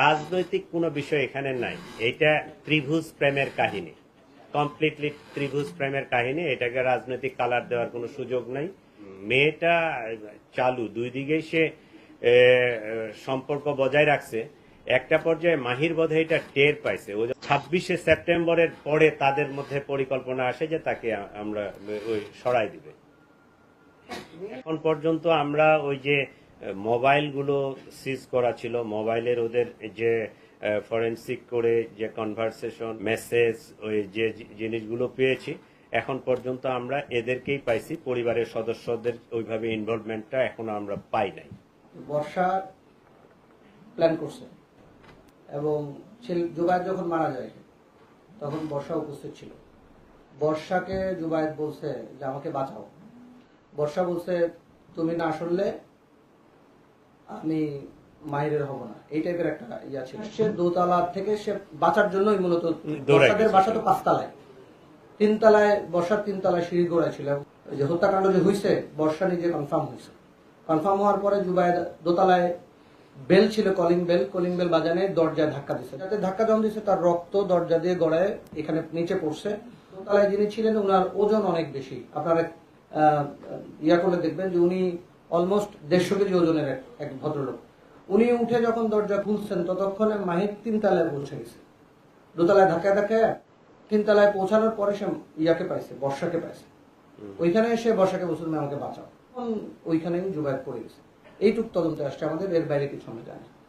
রাজনৈতিক কোনো বিষয় এখানে নাই। এটা ত্রিভুজ প্রেমের কাহিনী। কমপ্লিটলি ত্রিভুজ প্রেমের কাহিনী। এটাকে রাজনৈতিক কালার দেওয়ার কোনো সুযোগ নাই। মেয়েটা চালু, দুই দিকেই সে সম্পর্ক বজায় রাখছে। একটা পর্যায়ে মাহির বোধহয় এটা টের পাইছে। ও ছাব্বিশে সেপ্টেম্বরের পরে তাদের মধ্যে পরিকল্পনা আসে যে তাকে আমরা ওই সরাই দিবে। এখন পর্যন্ত আমরা ওই যে মোবাইলগুলো সিজ করা ছিল। মোবাইলের ওদের যে ফরেন্সিক করে যে কনভারসেশন মেসেজ ওই যে জিনিসগুলো পেয়েছি। এখন পর্যন্ত আমরা এদেরকেই পাইছি। পরিবারের সদস্যদের ওইভাবে ইনভলভমেন্টটা এখনও আমরা পাই নাই। বর্ষা প্ল্যান করছে এবং জুবায়ের যখন মারা যায়, তখন বর্ষা উপস্থিত ছিল। বর্ষাকে জুবায়ের বলছে যে, আমাকে বাঁচাও। বর্ষা বলছে, তুমি না শুনলে আমি মাহিরের হব না। এই টাইপের একটা ইয়া ছিল। সে দোতলা থেকে সে বাঁচার জন্যই মূলত গেছে। বাসা তো পাঁচতলায়। তিনতলায় বর্ষার তিনতলায় সিঁড়ি গোড়ায় ছিল। যে হত্যাকাণ্ড যে হয়েছে বর্ষা নিজে কনফার্ম হয়েছে কনফার্ম হওয়ার পরে জুবায়ের দোতলায় বেল ছিল কলিং বেল কলিং বেল বাজানে দরজায় ধাক্কা দিছে যাতে ধাক্কা যখন দিছে তার রক্ত দরজা দিয়ে গড়ায় এখানে নিচে পড়ছে। দোতলায় যিনি ছিলেন ওনার ওজন অনেক বেশি। আপনারা আহ, ইয়া করলে দেখবেন যে উনি অলমোস্ট দেড়শো কেজি ওজনের এক- ভদ্রলোক। উনি উঠে যখন দরজা খুলছেন ততক্ষণে মাহির তিনতলায় পৌঁছে গেছে। দোতলায় ধাক্কায় ধাক্কায় তিনতলায় পৌঁছানোর পরে সে ইয়াকে পাইছে বর্ষাকে পাইছে। ওইখানে এসে বর্ষাকে বলছিল আমাকে বাঁচাও। ওইখানে ওইখানেই করে পড়ে গেছে এইটুক তদন্তে আসছে আমাদের এর বাইরে কিছু আমরা জানি।